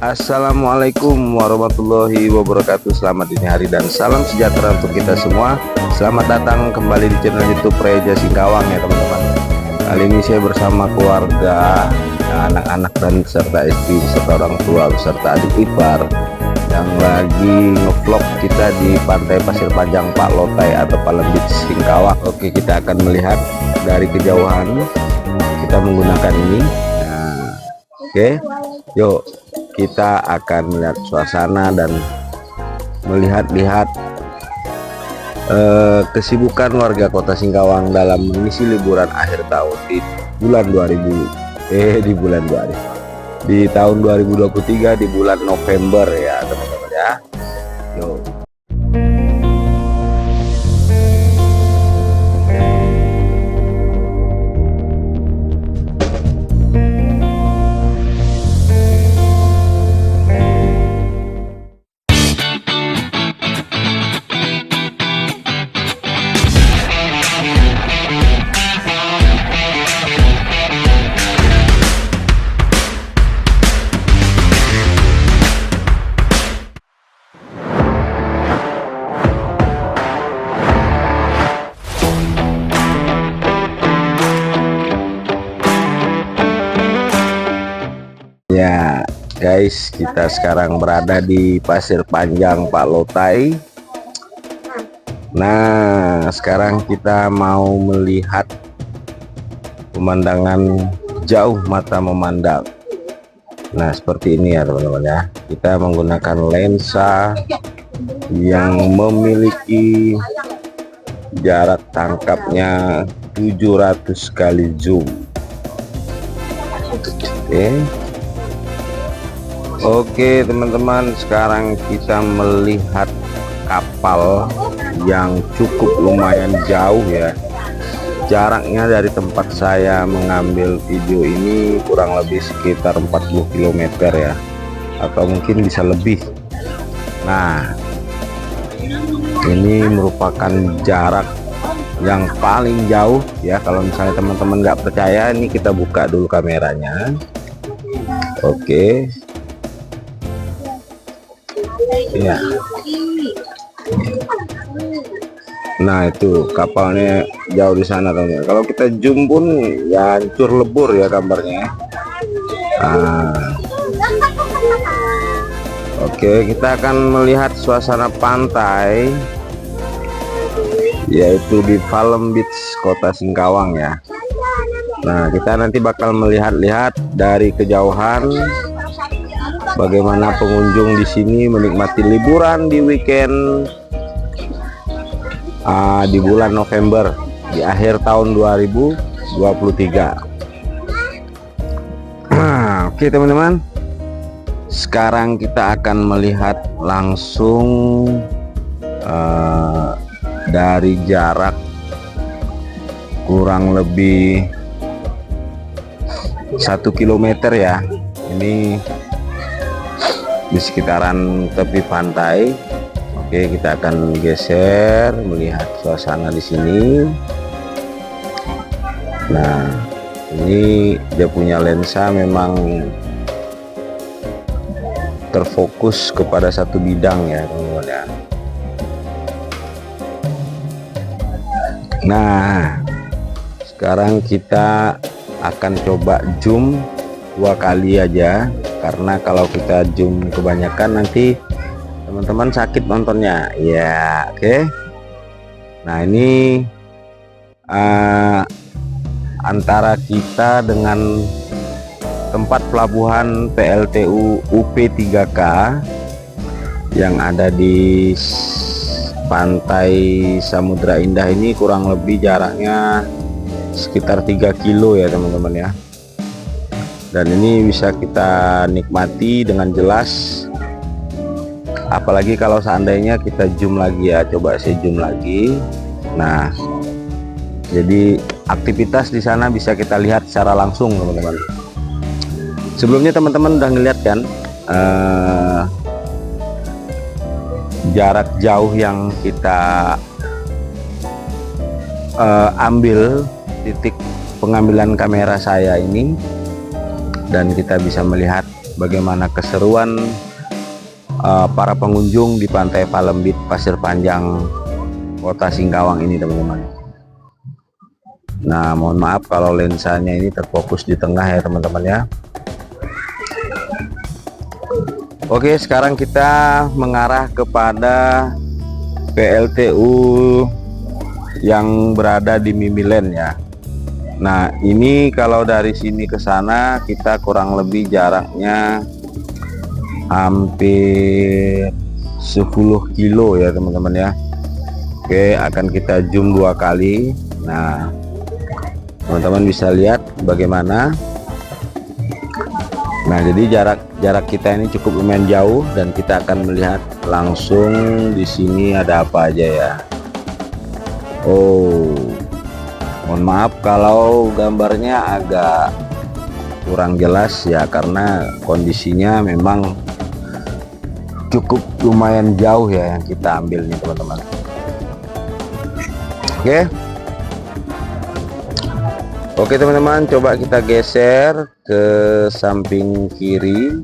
Assalamualaikum warahmatullahi wabarakatuh. Selamat dini hari dan salam sejahtera untuk kita semua. Selamat datang kembali di channel youtube Reja Singkawang ya teman-teman. Kali ini saya bersama keluarga Anak-anak dan serta istri serta orang tua beserta adik ipar. Yang lagi ngevlog kita di pantai Pasir Panjang Pak Lotai atau Palembit Singkawang. Oke kita akan melihat dari kejauhan. Kita menggunakan ini. Nah, Oke. Yuk kita akan melihat suasana dan melihat-lihat eh, kesibukan warga kota Singkawang dalam mengisi liburan akhir tahun di bulan 2000 eh di bulan 2000 di tahun 2023 di bulan November ya teman-teman ya. Yuk guys, kita sekarang berada di Pasir Panjang Pak Lotai. Nah, sekarang kita mau melihat pemandangan jauh mata memandang. Nah, seperti ini ya, teman-teman ya. Kita menggunakan lensa yang memiliki jarak tangkapnya 700 kali zoom. Oke. Oke teman-teman sekarang kita melihat kapal yang cukup lumayan jauh ya. Jaraknya dari tempat saya mengambil video ini kurang lebih sekitar 40 km ya. Atau mungkin bisa lebih. Nah ini merupakan jarak yang paling jauh ya. Kalau misalnya teman-teman nggak percaya ini kita buka dulu kameranya. Oke Iya. Nah itu kapalnya jauh di sana teman Kalau kita zoom pun ya hancur lebur ya gambarnya. Nah. Oke kita akan melihat suasana pantai yaitu di Palem Beach Kota Singkawang ya. Nah kita nanti bakal melihat-lihat dari kejauhan bagaimana pengunjung di sini menikmati liburan di weekend? Uh, di bulan November di akhir tahun 2023 nah, oke teman-teman. Sekarang kita akan melihat langsung uh, dari jarak kurang lebih satu kilometer ya. Ini di sekitaran tepi pantai. Oke kita akan geser melihat suasana di sini. Nah ini dia punya lensa memang terfokus kepada satu bidang ya teman-teman. Ya Nah sekarang kita akan coba zoom dua kali aja karena kalau kita zoom kebanyakan nanti teman-teman sakit nontonnya ya oke okay. nah ini uh, antara kita dengan tempat pelabuhan PLTU UP3K yang ada di pantai Samudra Indah ini kurang lebih jaraknya sekitar 3 kilo ya teman-teman ya dan ini bisa kita nikmati dengan jelas. Apalagi kalau seandainya kita zoom lagi ya coba saya zoom lagi. Nah jadi aktivitas di sana bisa kita lihat secara langsung teman-teman. Sebelumnya teman-teman udah ngeliat kan uh, jarak jauh yang kita uh, ambil titik pengambilan kamera saya ini dan kita bisa melihat bagaimana keseruan uh, para pengunjung di pantai Palembit Pasir Panjang kota Singkawang ini teman-teman. Nah mohon maaf kalau lensanya ini terfokus di tengah ya teman-teman ya. Oke sekarang kita mengarah kepada PLTU yang berada di Mimilen ya Nah ini kalau dari sini ke sana kita kurang lebih jaraknya hampir 10 kilo ya teman-teman ya. Oke akan kita zoom dua kali. Nah teman-teman bisa lihat bagaimana. Nah jadi jarak jarak kita ini cukup lumayan jauh dan kita akan melihat langsung di sini ada apa aja ya. Oh mohon maaf kalau gambarnya agak kurang jelas ya karena kondisinya memang cukup lumayan jauh ya yang kita ambil nih teman-teman. Oke. Oke teman-teman coba kita geser ke samping kiri.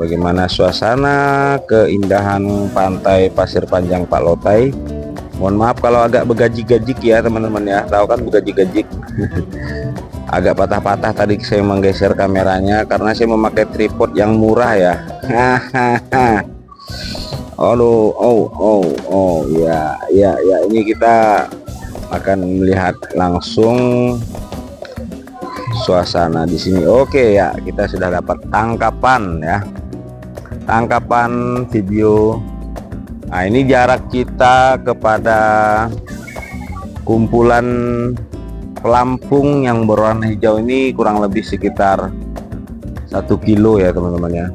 Bagaimana suasana keindahan pantai pasir panjang Pak Lotai mohon maaf kalau agak begajik-gajik ya teman-teman ya. Tahu kan begajik-gajik agak patah-patah tadi saya menggeser kameranya karena saya memakai tripod yang murah ya. Aduh oh oh oh ya ya ya. Ini kita akan melihat langsung suasana di sini. Oke ya kita sudah dapat tangkapan ya. Tangkapan video Nah ini jarak kita kepada kumpulan pelampung yang berwarna hijau ini kurang lebih sekitar satu kilo ya teman-teman ya.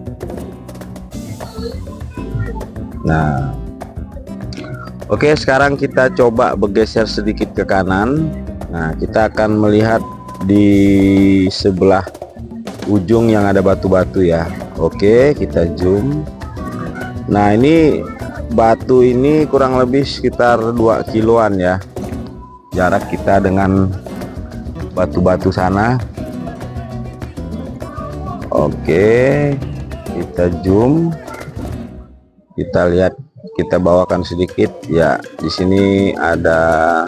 Nah Oke sekarang kita coba bergeser sedikit ke kanan. Nah kita akan melihat di sebelah ujung yang ada batu-batu ya. Oke kita zoom. Nah ini batu ini kurang lebih sekitar 2 kiloan ya. Jarak kita dengan batu-batu sana. Oke kita zoom. Kita lihat kita bawakan sedikit. Ya di sini ada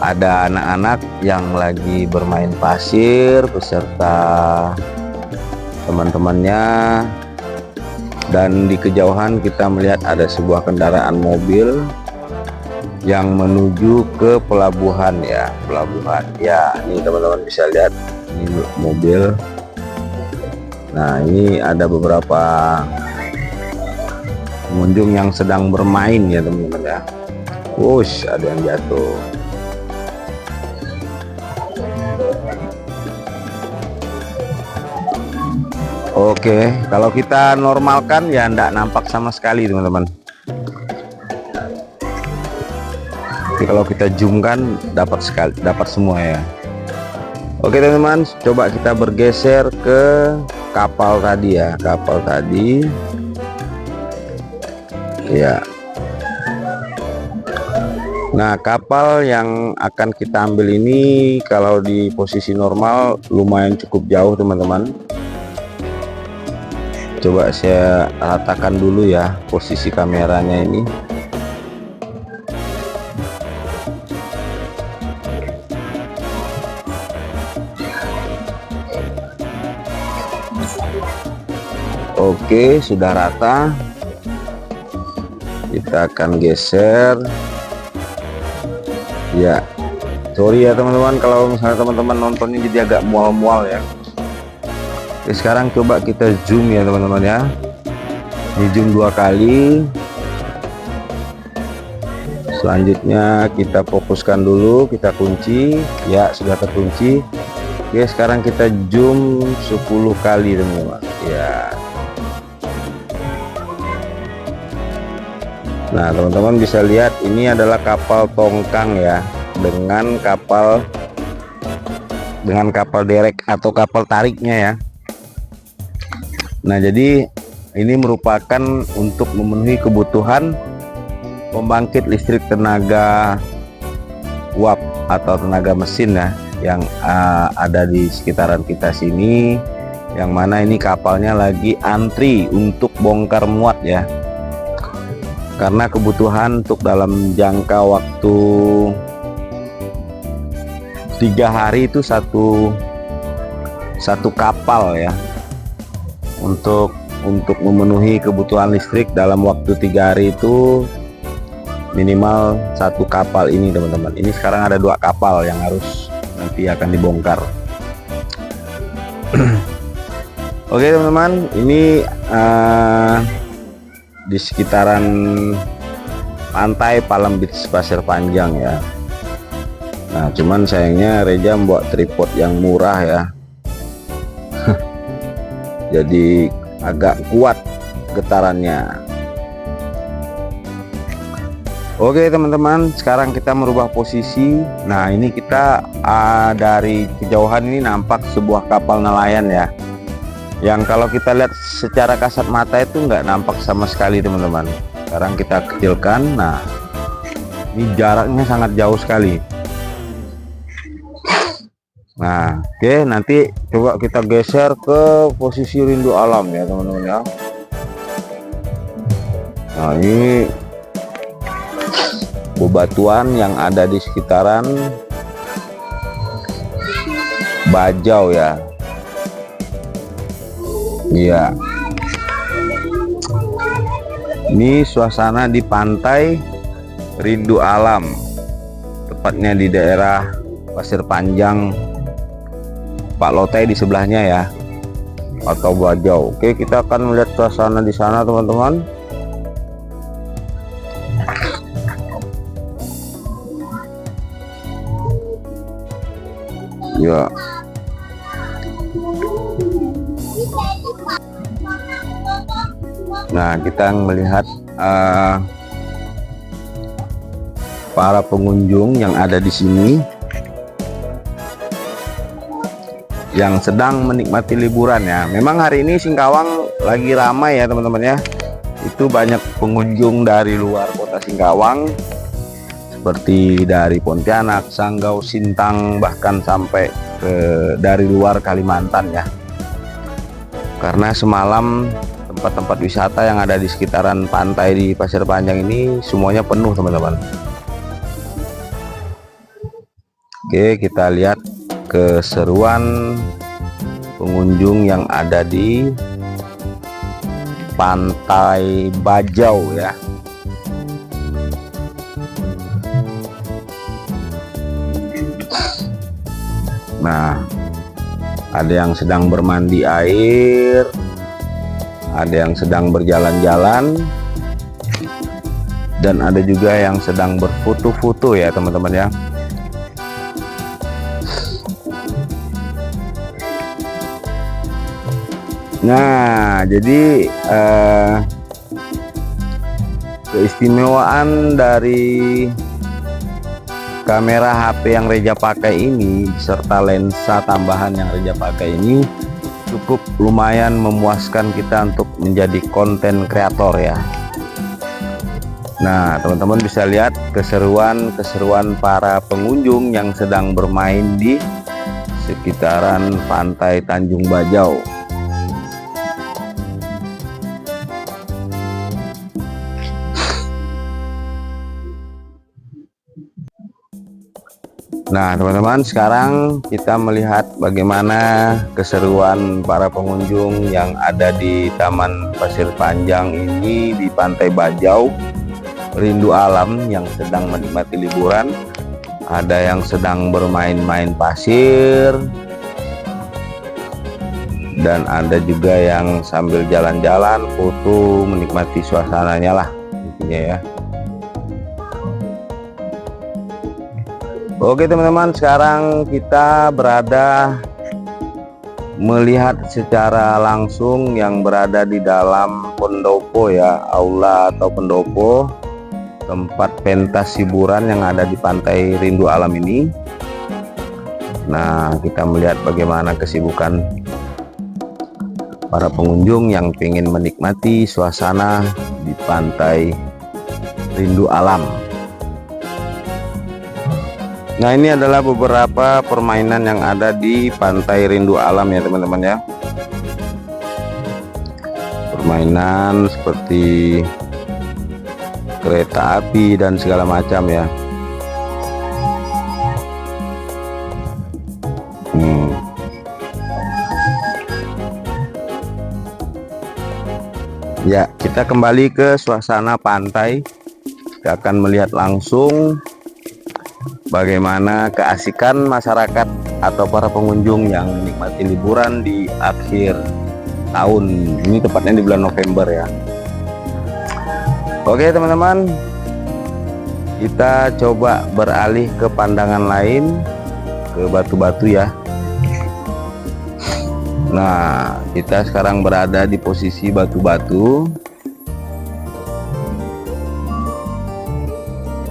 ada anak-anak yang lagi bermain pasir beserta teman-temannya dan di kejauhan kita melihat ada sebuah kendaraan mobil yang menuju ke pelabuhan ya pelabuhan. Ya ini teman-teman bisa lihat ini mobil. Nah ini ada beberapa pengunjung yang sedang bermain ya teman-teman ya. Wush ada yang jatuh Oke, kalau kita normalkan ya tidak nampak sama sekali teman-teman. Kalau kita zoom kan dapat sekali, dapat semua ya. Oke teman-teman, coba kita bergeser ke kapal tadi ya, kapal tadi. Ya. Nah, kapal yang akan kita ambil ini kalau di posisi normal lumayan cukup jauh teman-teman coba saya ratakan dulu ya posisi kameranya ini. Oke sudah rata. Kita akan geser. Ya sorry ya teman-teman kalau misalnya teman-teman nontonnya jadi agak mual-mual ya Oke, sekarang coba kita zoom ya teman-teman ya. Di zoom dua kali. Selanjutnya kita fokuskan dulu kita kunci. Ya sudah terkunci. Oke sekarang kita zoom 10 kali teman-teman. Ya. Nah teman-teman bisa lihat ini adalah kapal tongkang ya. Dengan kapal dengan kapal derek atau kapal tariknya ya Nah, jadi ini merupakan untuk memenuhi kebutuhan pembangkit listrik tenaga uap atau tenaga mesin ya yang uh, ada di sekitaran kita sini yang mana ini kapalnya lagi antri untuk bongkar muat ya. Karena kebutuhan untuk dalam jangka waktu tiga hari itu satu satu kapal ya untuk untuk memenuhi kebutuhan listrik dalam waktu tiga hari itu minimal satu kapal ini teman-teman. Ini sekarang ada dua kapal yang harus nanti akan dibongkar. Oke teman-teman. Ini uh, di sekitaran pantai Palem Beach Pasir Panjang ya. Nah cuman sayangnya Reja membuat tripod yang murah ya jadi agak kuat getarannya. Oke teman-teman sekarang kita merubah posisi. Nah ini kita uh, dari kejauhan ini nampak sebuah kapal nelayan ya. Yang kalau kita lihat secara kasat mata itu nggak nampak sama sekali teman-teman. Sekarang kita kecilkan. Nah ini jaraknya sangat jauh sekali Nah oke nanti coba kita geser ke posisi rindu alam ya teman-teman ya. Nah ini bebatuan yang ada di sekitaran Bajau ya. Iya. Ini suasana di pantai Rindu Alam tepatnya di daerah Pasir Panjang Pak Lotai di sebelahnya ya. Atau Bajau oke kita akan melihat suasana di sana teman-teman. Ya. Nah kita melihat uh, para pengunjung yang ada di sini yang sedang menikmati liburan ya memang hari ini Singkawang lagi ramai ya teman-teman ya itu banyak pengunjung dari luar kota Singkawang seperti dari Pontianak, Sanggau, Sintang bahkan sampai ke dari luar Kalimantan ya. Karena semalam tempat-tempat wisata yang ada di sekitaran pantai di Pasir Panjang ini semuanya penuh teman-teman. Oke, kita lihat keseruan pengunjung yang ada di Pantai Bajau ya. Nah, ada yang sedang bermandi air, ada yang sedang berjalan-jalan, dan ada juga yang sedang berfoto-foto ya teman-teman ya. Nah, jadi eh, keistimewaan dari kamera HP yang Reja pakai ini serta lensa tambahan yang Reja pakai ini cukup lumayan memuaskan kita untuk menjadi konten kreator ya. Nah teman-teman bisa lihat keseruan-keseruan para pengunjung yang sedang bermain di sekitaran pantai Tanjung Bajau Nah teman-teman sekarang kita melihat bagaimana keseruan para pengunjung yang ada di Taman Pasir Panjang ini di Pantai Bajau Rindu Alam yang sedang menikmati liburan. Ada yang sedang bermain-main pasir dan ada juga yang sambil jalan-jalan foto menikmati suasananya lah intinya ya Oke teman-teman sekarang kita berada melihat secara langsung yang berada di dalam pendopo ya aula atau pendopo tempat pentas hiburan yang ada di pantai rindu alam ini. Nah kita melihat bagaimana kesibukan para pengunjung yang ingin menikmati suasana di pantai rindu alam Nah ini adalah beberapa permainan yang ada di Pantai Rindu Alam ya teman-teman ya. Mainan seperti kereta api dan segala macam ya. Hmm. ya kita kembali ke suasana pantai. Kita akan melihat langsung bagaimana keasikan masyarakat atau para pengunjung yang menikmati liburan di akhir tahun? Ini tepatnya di bulan November ya. Oke teman-teman. Kita coba beralih ke pandangan lain ke batu-batu ya. Nah kita sekarang berada di posisi batu-batu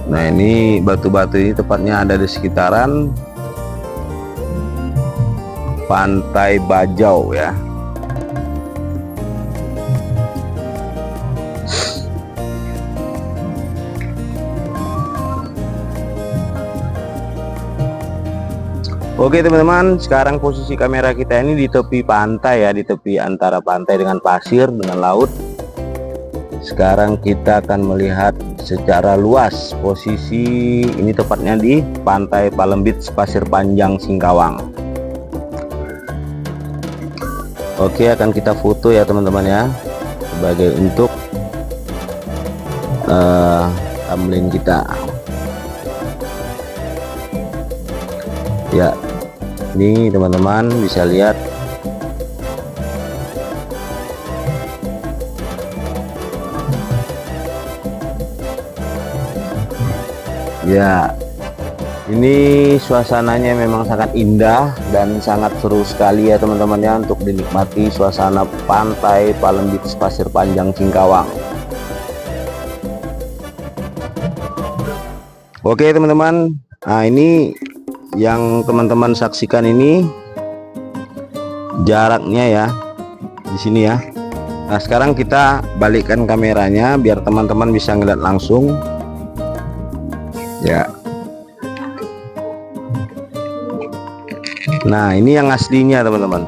Nah ini batu-batu ini tepatnya ada di sekitaran Pantai Bajau ya. Oke teman-teman sekarang posisi kamera kita ini di tepi pantai ya di tepi antara pantai dengan pasir dengan laut sekarang kita akan melihat secara luas posisi ini tepatnya di pantai Palembit Pasir Panjang Singkawang. Oke akan kita foto ya teman-teman ya. Sebagai untuk uh, thumbnail kita. Ya ini teman-teman bisa lihat ya ini suasananya memang sangat indah dan sangat seru sekali ya teman-teman ya untuk dinikmati suasana pantai Palembit Pasir Panjang Singkawang Oke teman-teman. Nah ini yang teman-teman saksikan ini jaraknya ya di sini ya. Nah sekarang kita balikkan kameranya biar teman-teman bisa ngeliat langsung ya. Nah ini yang aslinya teman-teman.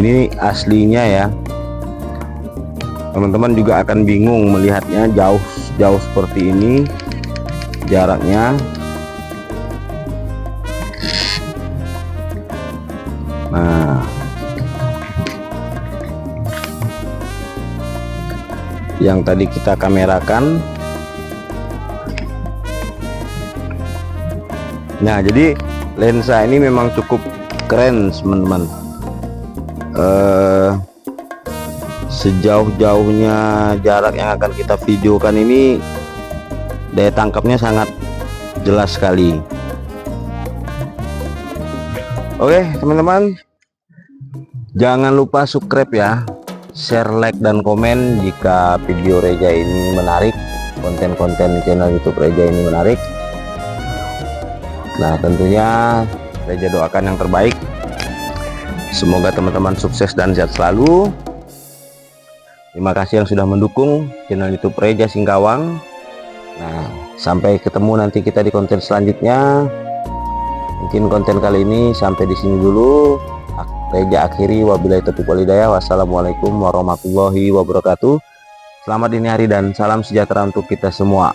Ini aslinya ya. Teman-teman juga akan bingung melihatnya jauh jauh seperti ini jaraknya. Nah, yang tadi kita kamerakan. Nah, jadi lensa ini memang cukup keren, teman-teman. Uh, sejauh-jauhnya jarak yang akan kita videokan ini daya tangkapnya sangat jelas sekali. Oke teman-teman jangan lupa subscribe ya share like dan komen jika video Reja ini menarik konten-konten channel YouTube Reja ini menarik nah tentunya Reja doakan yang terbaik. Semoga teman-teman sukses dan sehat selalu. Terima kasih yang sudah mendukung channel YouTube Reja Singkawang. Nah sampai ketemu nanti kita di konten selanjutnya. Mungkin konten kali ini sampai di sini dulu. Reja akhiri. Wabillahi taufiq walhidayah wassalamualaikum warahmatullahi wabarakatuh. Selamat dini hari dan salam sejahtera untuk kita semua